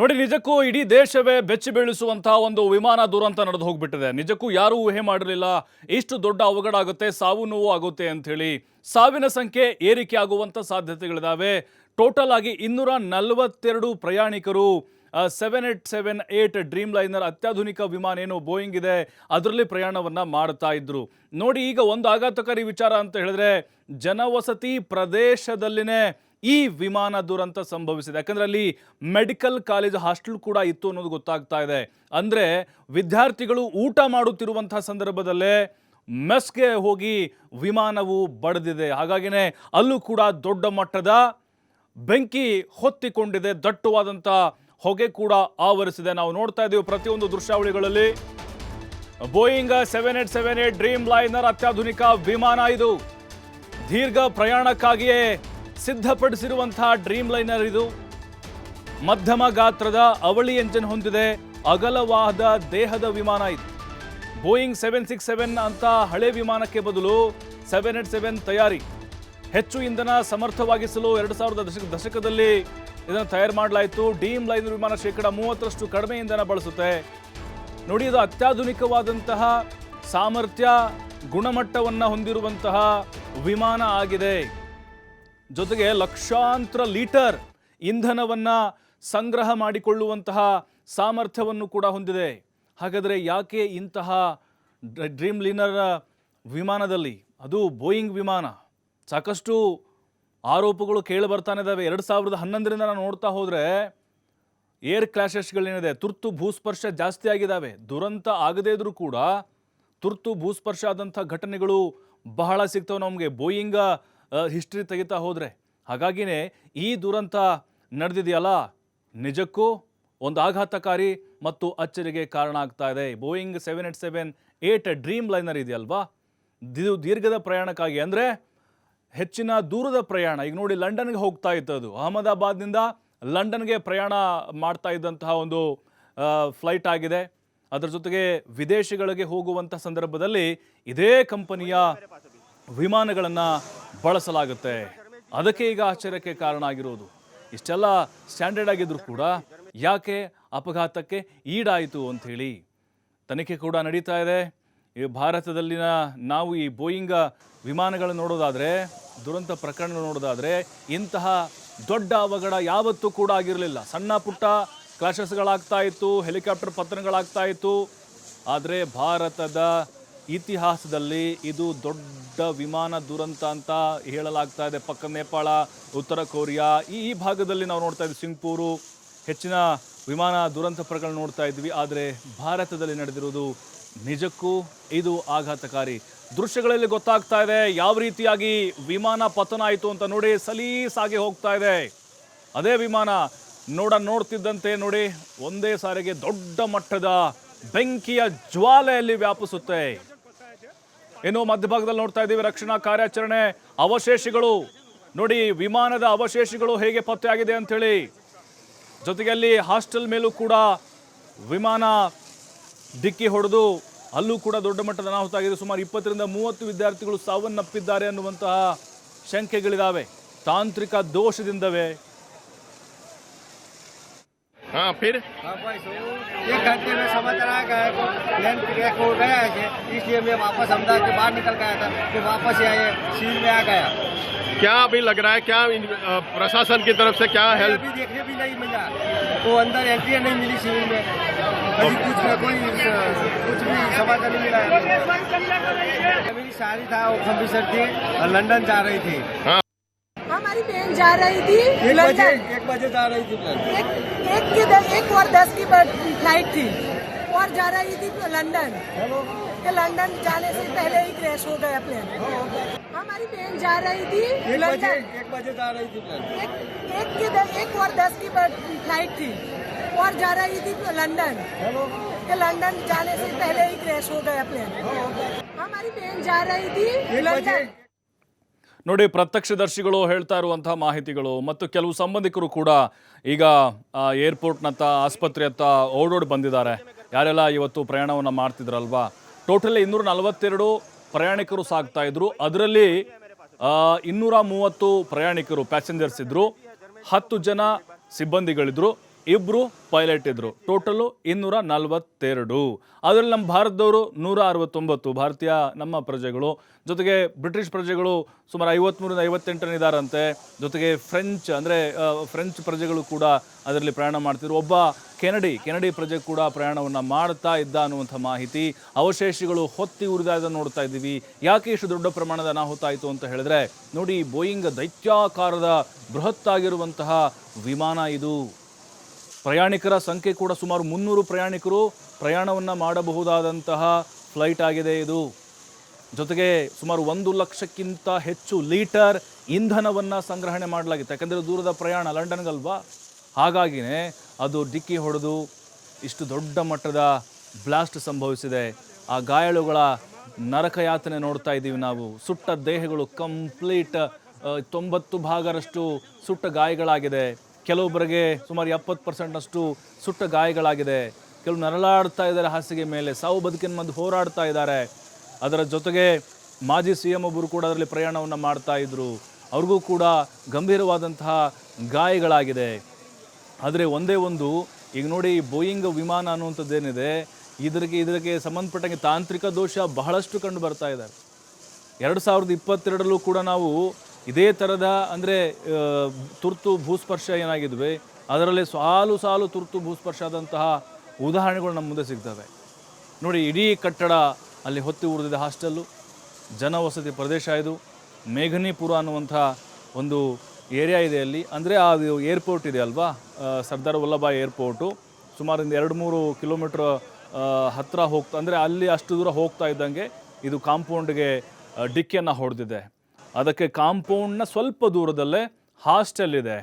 ನೋಡಿ, ನಿಜಕ್ಕೂ ಇಡೀ ದೇಶವೇ ಬೆಚ್ಚಿ ಬೀಳಿಸುವಂತಹ ಒಂದು ವಿಮಾನ ದುರಂತ ನಡೆದು ಹೋಗ್ಬಿಟ್ಟಿದೆ. ನಿಜಕ್ಕೂ ಯಾರೂ ಊಹೆ ಮಾಡಿರಲಿಲ್ಲ. ಇಷ್ಟು ದೊಡ್ಡ ಅವಘಡ ಆಗುತ್ತೆ, ಸಾವು ನೋವು ಆಗುತ್ತೆ ಅಂತ ಹೇಳಿ ಸಾವಿನ ಸಂಖ್ಯೆ ಏರಿಕೆ ಆಗುವಂಥ ಸಾಧ್ಯತೆಗಳಿದಾವೆ. ಟೋಟಲ್ ಆಗಿ ಇನ್ನೂರ ನಲವತ್ತೆರಡು ಪ್ರಯಾಣಿಕರು seven eight seven eight dreamliner ಅತ್ಯಾಧುನಿಕ ವಿಮಾನ ಏನು ಬೋಯಿಂಗ್ ಇದೆ, ಅದರಲ್ಲಿ ಪ್ರಯಾಣವನ್ನ ಮಾಡ್ತಾ ಇದ್ರು. ನೋಡಿ, ಈಗ ಒಂದು ಆಘಾತಕಾರಿ ವಿಚಾರ ಅಂತ ಹೇಳಿದ್ರೆ, ಜನವಸತಿ ಪ್ರದೇಶದಲ್ಲಿನೇ ಈ ವಿಮಾನ ದುರಂತ ಸಂಭವಿಸಿದೆ. ಯಾಕಂದ್ರೆ ಅಲ್ಲಿ ಮೆಡಿಕಲ್ ಕಾಲೇಜ್, ಹಾಸ್ಟೆಲ್ ಕೂಡ ಇತ್ತು ಅನ್ನೋದು ಗೊತ್ತಾಗ್ತಾ ಇದೆ. ಅಂದರೆ ವಿದ್ಯಾರ್ಥಿಗಳು ಊಟ ಮಾಡುತ್ತಿರುವಂಥ ಸಂದರ್ಭದಲ್ಲೇ ಮೆಸ್ಗೆ ಹೋಗಿ ವಿಮಾನವು ಬಡದಿದೆ. ಹಾಗಾಗಿನೇ ಅಲ್ಲೂ ಕೂಡ ದೊಡ್ಡ ಮಟ್ಟದ ಬೆಂಕಿ ಹೊತ್ತಿಕೊಂಡಿದೆ. ದಟ್ಟವಾದಂಥ ಹೊಗೆ ಕೂಡ ಆವರಿಸಿದೆ. ನಾವು ನೋಡ್ತಾ ಇದ್ದೀವಿ ಪ್ರತಿಯೊಂದು ದೃಶ್ಯಾವಳಿಗಳಲ್ಲಿ. Boeing seven eight seven eight dreamliner ಅತ್ಯಾಧುನಿಕ ವಿಮಾನ ಇದು. ದೀರ್ಘ ಪ್ರಯಾಣಕ್ಕಾಗಿಯೇ ಸಿದ್ಧಪಡಿಸಿರುವಂತಹ ಡ್ರೀಮ್ ಲೈನರ್ ಇದು. ಮಧ್ಯಮ ಗಾತ್ರದ ಅವಳಿ ಎಂಜಿನ್ ಹೊಂದಿದೆ. ಅಗಲವಾದ ದೇಹದ ವಿಮಾನ ಇದು. ಬೋಯಿಂಗ್ ಸೆವೆನ್ ಸಿಕ್ಸ್ ಸೆವೆನ್ ಅಂತ ಹಳೆ ವಿಮಾನಕ್ಕೆ ಬದಲು ಸೆವೆನ್ ಏಟ್ ಸೆವೆನ್ ತಯಾರಿ. ಹೆಚ್ಚು ಇಂಧನ ಸಮರ್ಥವಾಗಿಸಲು ಎರಡು ಸಾವಿರದ ದಶಕ ದಶಕದಲ್ಲಿ ಇದನ್ನು ತಯಾರು ಮಾಡಲಾಯಿತು. ಡೀಮ್ ಲೈನರ್ ವಿಮಾನ ಶೇಕಡ ಮೂವತ್ತರಷ್ಟು ಕಡಿಮೆ ಇಂಧನ ಬಳಸುತ್ತೆ. ನೋಡಿ, ಇದು ಅತ್ಯಾಧುನಿಕವಾದಂತಹ ಸಾಮರ್ಥ್ಯ, ಗುಣಮಟ್ಟವನ್ನು ಹೊಂದಿರುವಂತಹ ವಿಮಾನ ಆಗಿದೆ. ಜೊತೆಗೆ ಲಕ್ಷಾಂತರ ಲೀಟರ್ ಇಂಧನವನ್ನ ಸಂಗ್ರಹ ಮಾಡಿಕೊಳ್ಳುವಂತಹ ಸಾಮರ್ಥ್ಯವನ್ನು ಕೂಡ ಹೊಂದಿದೆ. ಹಾಗಾದರೆ ಯಾಕೆ ಇಂತಹ ಡ್ರೀಮ್ ಲೀನರ್ ವಿಮಾನದಲ್ಲಿ, ಅದು ಬೋಯಿಂಗ್ ವಿಮಾನ? ಸಾಕಷ್ಟು ಆರೋಪಗಳು ಕೇಳಿ ಬರ್ತಾನೆ ಇದ್ದಾವೆ ಎರಡು ಸಾವಿರದ ಹನ್ನೊಂದರಿಂದ ನಾವು ನೋಡ್ತಾ ಹೋದರೆ ಏರ್ ಕ್ಲಾಶಸ್ಗಳೇನಿದೆ ತುರ್ತು ಭೂಸ್ಪರ್ಶ ಜಾಸ್ತಿ ಆಗಿದ್ದಾವೆ ದುರಂತ ಆಗದೇ ಇದ್ರೂ ಕೂಡ ತುರ್ತು ಭೂಸ್ಪರ್ಶ ಆದಂಥ ಘಟನೆಗಳು ಬಹಳ ಸಿಗ್ತವೆ ನಮಗೆ. ಬೋಯಿಂಗ ಹಿಸ್ಟ್ರಿ ತೆಗಿತಾ ಹೋದರೆ. ಹಾಗಾಗಿನೇ ಈ ದುರಂತ ನಡೆದಿದೆಯಲ್ಲ? ನಿಜಕ್ಕೂ ಒಂದು ಆಘಾತಕಾರಿ ಮತ್ತು ಅಚ್ಚರಿಗೆ ಕಾರಣ ಆಗ್ತಾ ಇದೆ Boeing seven eight seven eight dreamliner ಇದೆಯಲ್ವಾ? ಇದು ದೀರ್ಘದ ಪ್ರಯಾಣಕ್ಕಾಗಿ ಅಂದರೆ ಹೆಚ್ಚಿನ ದೂರದ ಪ್ರಯಾಣ. ಈಗ ನೋಡಿ, ಲಂಡನ್ಗೆ ಹೋಗ್ತಾ ಇತ್ತು ಅದು ಅಹಮದಾಬಾದ್ನಿಂದ ಲಂಡನ್ಗೆ ಪ್ರಯಾಣ ಮಾಡ್ತಾ ಇದ್ದಂತಹ ಒಂದು ಫ್ಲೈಟ್ ಆಗಿದೆ. ಅದರ ಜೊತೆಗೆ ವಿದೇಶಗಳಿಗೆ ಹೋಗುವಂಥ ಸಂದರ್ಭದಲ್ಲಿ ಇದೇ ಕಂಪನಿಯ ವಿಮಾನಗಳನ್ನು ಬಳಸಲಾಗುತ್ತೆ. ಅದಕ್ಕೆ ಈಗ ಆಶ್ಚರ್ಯಕ್ಕೆ ಕಾರಣ ಆಗಿರೋದು ಇಷ್ಟೆಲ್ಲ ಸ್ಟ್ಯಾಂಡರ್ಡ್ ಆಗಿದ್ರು ಕೂಡ ಯಾಕೆ ಅಪಘಾತಕ್ಕೆ ಈಡಾಯಿತು ಅಂಥೇಳಿ. ತನಿಖೆ ಕೂಡ ನಡೀತಾ ಇದೆ. ಈ ಭಾರತದಲ್ಲಿನ ನಾವು ಈ ಬೋಯಿಂಗ್ ವಿಮಾನಗಳನ್ನು ನೋಡೋದಾದರೆ, ದುರಂತ ಪ್ರಕರಣ ನೋಡೋದಾದರೆ, ಇಂತಹ ದೊಡ್ಡ ಅವಘಡ ಯಾವತ್ತೂ ಕೂಡ ಆಗಿರಲಿಲ್ಲ. ಸಣ್ಣ ಪುಟ್ಟ ಕ್ಲಾಶಸ್ಗಳಾಗ್ತಾ ಇತ್ತು, ಹೆಲಿಕಾಪ್ಟರ್ ಪತನಗಳಾಗ್ತಾ ಇತ್ತು. ಆದರೆ ಭಾರತದ ಇತಿಹಾಸದಲ್ಲಿ ಇದು ದೊಡ್ಡ ವಿಮಾನ ದುರಂತ ಅಂತ ಹೇಳಲಾಗ್ತಾ ಇದೆ. ಪಕ್ಕ ನೇಪಾಳ, ಉತ್ತರ ಕೊರಿಯಾ, ಈ ಭಾಗದಲ್ಲಿ ನಾವು ನೋಡ್ತಾ ಇದ್ವಿ ಸಿಂಗ್ಪೂರು. ಹೆಚ್ಚಿನ ವಿಮಾನ ದುರಂತ ಪ್ರಕರಣ ನೋಡ್ತಾ ಇದ್ವಿ. ಆದರೆ ಭಾರತದಲ್ಲಿ ನಡೆದಿರುವುದು ನಿಜಕ್ಕೂ ಇದು ಆಘಾತಕಾರಿ. ದೃಶ್ಯಗಳಲ್ಲಿ ಗೊತ್ತಾಗ್ತಾ ಇದೆ ಯಾವ ರೀತಿಯಾಗಿ ವಿಮಾನ ಪತನ ಆಯಿತು ಅಂತ ನೋಡಿ ಸಲೀಸಾಗಿ ಹೋಗ್ತಾ ಇದೆ. ಅದೇ ವಿಮಾನ ನೋಡ ನೋಡ್ತಿದ್ದಂತೆ ನೋಡಿ ಒಂದೇ ಸಾರಿಗೆ ದೊಡ್ಡ ಮಟ್ಟದ ಬೆಂಕಿಯ ಜ್ವಾಲೆಯಲ್ಲಿ ವ್ಯಾಪಿಸುತ್ತೆ. ಇನ್ನು ಮಧ್ಯಭಾಗದಲ್ಲಿ ನೋಡ್ತಾ ಇದ್ದೀವಿ, ರಕ್ಷಣಾ ಕಾರ್ಯಾಚರಣೆ ಅವಶೇಷಗಳು. ನೋಡಿ, ವಿಮಾನದ ಅವಶೇಷಗಳು ಹೇಗೆ ಪತ್ತೆಯಾಗಿದೆ ಅಂಥೇಳಿ. ಜೊತೆಗೆ ಅಲ್ಲಿ ಹಾಸ್ಟೆಲ್ ಮೇಲೂ ಕೂಡ ವಿಮಾನ ಡಿಕ್ಕಿ ಹೊಡೆದು ಅಲ್ಲೂ ಕೂಡ ದೊಡ್ಡ ಮಟ್ಟದ ಅನಾಹುತ ಆಗಿದೆ. ಸುಮಾರು ಇಪ್ಪತ್ತರಿಂದ ಮೂವತ್ತು ವಿದ್ಯಾರ್ಥಿಗಳು ಸಾವನ್ನಪ್ಪಿದ್ದಾರೆ ಅನ್ನುವಂತಹ ಶಂಕೆಗಳಿದ್ದಾವೆ ತಾಂತ್ರಿಕ ದೋಷದಿಂದವೇ हाँ फिर? हाँ एक घंटे में समाचार आ गया तो प्लेन क्रैक हो गया है इसलिए मैं वापस अहमदाबाद के बाहर निकल गया था फिर वापस ही आए सील में आ गया। क्या अभी लग रहा है क्या इन- प्रशासन की तरफ़ से क्या हेल्प अभी देखने भी नहीं मिला। वो अंदर एंट्री नहीं मिली सिविल में। अभी कुछ कोई कुछ भी समाचार नहीं मिला। है। मेरी सारी था वो कम्पिसर थी लंदन जा रही थी। बहन जा रही थी एक बजे एक बजे जा रही थी एक एक के द- एक और दस की फ़्लाइट थी। और जा रही थी लंदन। कि लंदन जाने से पहले ही क्रैश हो गया प्लेन हमारी बहन जा रही थी एक बजे एक बजे जा रही थी एक एक के द- एक और दस की फ़्लाइट थी। और जा रही थी लंदन। कि लंदन जाने से पहले ही क्रैश हो गया प्लेन हमारी बहन जा रही थी लंदन। ನೋಡಿ, ಪ್ರತ್ಯಕ್ಷದರ್ಶಿಗಳು ಹೇಳ್ತಾ ಇರುವಂತಹ ಮಾಹಿತಿಗಳು ಮತ್ತು ಕೆಲವು ಸಂಬಂಧಿಕರು ಕೂಡ ಈಗ ಏರ್ಪೋರ್ಟ್ನತ್ತ ಆಸ್ಪತ್ರೆ ಆಸ್ಪತ್ರೆಯತ್ತ ಓಡೋಡಿ ಬಂದಿದ್ದಾರೆ. ಯಾರೆಲ್ಲ ಇವತ್ತು ಪ್ರಯಾಣವನ್ನು ಮಾಡ್ತಿದ್ರಲ್ವಾ? ಟೋಟಲ್ ಇನ್ನೂರ ನಲವತ್ತೆರಡು ಪ್ರಯಾಣಿಕರು ಸಾಗ್ತಾ ಇದ್ರು. ಅದರಲ್ಲಿ ಇನ್ನೂರ ಮೂವತ್ತು ಪ್ರಯಾಣಿಕರು ಪ್ಯಾಸೆಂಜರ್ಸ್ ಇದ್ರು. ಹತ್ತು ಜನ ಸಿಬ್ಬಂದಿಗಳಿದ್ರು. ಇಬ್ರು ಪೈಲಟ್ ಇದ್ರು. ಟೋಟಲು ಇನ್ನೂರ ನಲವತ್ತೆರಡು. ಅದರಲ್ಲಿ ನಮ್ಮ ಭಾರತದವರು ನೂರ ಅರವತ್ತೊಂಬತ್ತು ಭಾರತೀಯ ನಮ್ಮ ಪ್ರಜೆಗಳು. ಜೊತೆಗೆ ಬ್ರಿಟಿಷ್ ಪ್ರಜೆಗಳು ಸುಮಾರು ಐವತ್ಮೂರಿಂದ ಐವತ್ತೆಂಟನೇ ಇದಾರಂತೆ. ಜೊತೆಗೆ ಫ್ರೆಂಚ್ ಅಂದರೆ ಫ್ರೆಂಚ್ ಪ್ರಜೆಗಳು ಕೂಡ ಅದರಲ್ಲಿ ಪ್ರಯಾಣ ಮಾಡ್ತಿದ್ರು. ಒಬ್ಬ ಕೆನಡಿ ಕೆನಡಿ ಪ್ರಜೆ ಕೂಡ ಪ್ರಯಾಣವನ್ನು ಮಾಡ್ತಾ ಇದ್ದ ಅನ್ನುವಂಥ ಮಾಹಿತಿ. ಅವಶೇಷಗಳು ಹೊತ್ತಿ ಉರಿದಾದ ನೋಡ್ತಾ ಇದ್ದೀವಿ. ಯಾಕೆ ಇಷ್ಟು ದೊಡ್ಡ ಪ್ರಮಾಣದ ಅನಾಹುತ ಆಯಿತು ಅಂತ ಹೇಳಿದ್ರೆ, ನೋಡಿ, ಬೋಯಿಂಗ್ ದೈತ್ಯಾಕಾರದ ಬೃಹತ್ತಾಗಿರುವಂತಹ ವಿಮಾನ ಇದು. ಪ್ರಯಾಣಿಕರ ಸಂಖ್ಯೆ ಕೂಡ ಸುಮಾರು ಮುನ್ನೂರು ಪ್ರಯಾಣಿಕರು ಪ್ರಯಾಣವನ್ನು ಮಾಡಬಹುದಾದಂತಹ ಫ್ಲೈಟ್ ಆಗಿದೆ ಇದು. ಜೊತೆಗೆ ಸುಮಾರು ಒಂದು ಲಕ್ಷಕ್ಕಿಂತ ಹೆಚ್ಚು ಲೀಟರ್ ಇಂಧನವನ್ನು ಸಂಗ್ರಹಣೆ ಮಾಡಲಾಗಿತ್ತು. ಯಾಕೆಂದರೆ ದೂರದ ಪ್ರಯಾಣ ಲಂಡನ್ಗಲ್ವಾ? ಹಾಗಾಗಿನೇ ಅದು ಡಿಕ್ಕಿ ಹೊಡೆದು ಇಷ್ಟು ದೊಡ್ಡ ಮಟ್ಟದ ಬ್ಲಾಸ್ಟ್ ಸಂಭವಿಸಿದೆ. ಆ ಗಾಯಾಳುಗಳ ನರಕಯಾತನೆ ನೋಡ್ತಾ ಇದ್ದೀವಿ ನಾವು. ಸುಟ್ಟ ದೇಹಗಳು ಕಂಪ್ಲೀಟ್ ತೊಂಬತ್ತು ಭಾಗರಷ್ಟು ಸುಟ್ಟ ಗಾಯಗಳಾಗಿದೆ. ಕೆಲವೊಬ್ಬರಿಗೆ ಸುಮಾರು ಎಪ್ಪತ್ತು ಪರ್ಸೆಂಟ್ನಷ್ಟು ಸುಟ್ಟ ಗಾಯಗಳಾಗಿದೆ. ಕೆಲವು ನರಳಾಡ್ತಾ ಇದ್ದಾರೆ ಹಾಸಿಗೆ ಮೇಲೆ. ಸಾವು ಬದುಕಿನ ಮಧ್ಯೆ ಹೋರಾಡ್ತಾ ಇದ್ದಾರೆ. ಅದರ ಜೊತೆಗೆ ಮಾಜಿ ಸಿ ಎಂ ಒಬ್ಬರು ಕೂಡ ಅದರಲ್ಲಿ ಪ್ರಯಾಣವನ್ನು ಮಾಡ್ತಾ ಇದ್ದರು ಅವ್ರಿಗೂ ಕೂಡ ಗಂಭೀರವಾದಂತಹ ಗಾಯಗಳಾಗಿದೆ. ಆದರೆ ಒಂದೇ ಒಂದು, ಈಗ ನೋಡಿ ಬೋಯಿಂಗ್ ವಿಮಾನ ಅನ್ನುವಂಥದ್ದೇನಿದೆ ಇದಕ್ಕೆ ಇದಕ್ಕೆ ಸಂಬಂಧಪಟ್ಟಂಗೆ ತಾಂತ್ರಿಕ ದೋಷ ಬಹಳಷ್ಟು ಕಂಡು ಬರ್ತಾ ಇದ್ದಾರೆ. ಎರಡು ಸಾವಿರದ ಇಪ್ಪತ್ತೆರಡರಲ್ಲೂ ಕೂಡ ನಾವು ಇದೇ ಥರದ ಅಂದರೆ ತುರ್ತು ಭೂಸ್ಪರ್ಶ ಏನಾಗಿದ್ವಿ, ಅದರಲ್ಲಿ ಸಾಲು ಸಾಲು ತುರ್ತು ಭೂಸ್ಪರ್ಶ ಆದಂತಹ ಉದಾಹರಣೆಗಳು ನಮ್ಮ ಮುಂದೆ ಸಿಗ್ತವೆ. ನೋಡಿ, ಇಡೀ ಕಟ್ಟಡ ಅಲ್ಲಿ ಹೊತ್ತಿ ಉರಿದಿದೆ ಹಾಸ್ಟೆಲ್ಲು ಜನವಸತಿ ಪ್ರದೇಶ ಇದು ಮೇಘನಿಪುರ ಅನ್ನುವಂಥ ಒಂದು ಏರಿಯಾ ಇದೆ ಅಲ್ಲಿ. ಅಂದರೆ ಅದು ಏರ್ಪೋರ್ಟ್ ಇದೆ ಅಲ್ವಾ? ಸರ್ದಾರ್ ವಲ್ಲಭಾಯಿ ಏರ್ಪೋರ್ಟು. ಸುಮಾರು ಒಂದು ಎರಡು ಮೂರು ಕಿಲೋಮೀಟ್ರ್ ಹತ್ತಿರ ಹೋಗ್ತಾ, ಅಂದರೆ ಅಲ್ಲಿ ಅಷ್ಟು ದೂರ ಹೋಗ್ತಾ ಇದ್ದಂಗೆ ಇದು ಕಾಂಪೌಂಡ್ಗೆ ಡಿಕ್ಕಿಯನ್ನು ಹೊಡೆದಿದೆ. ಅದಕ್ಕೆ ಕಾಂಪೌಂಡ್ನ ಸ್ವಲ್ಪ ದೂರದಲ್ಲೇ ಹಾಸ್ಟೆಲ್ ಇದೆ.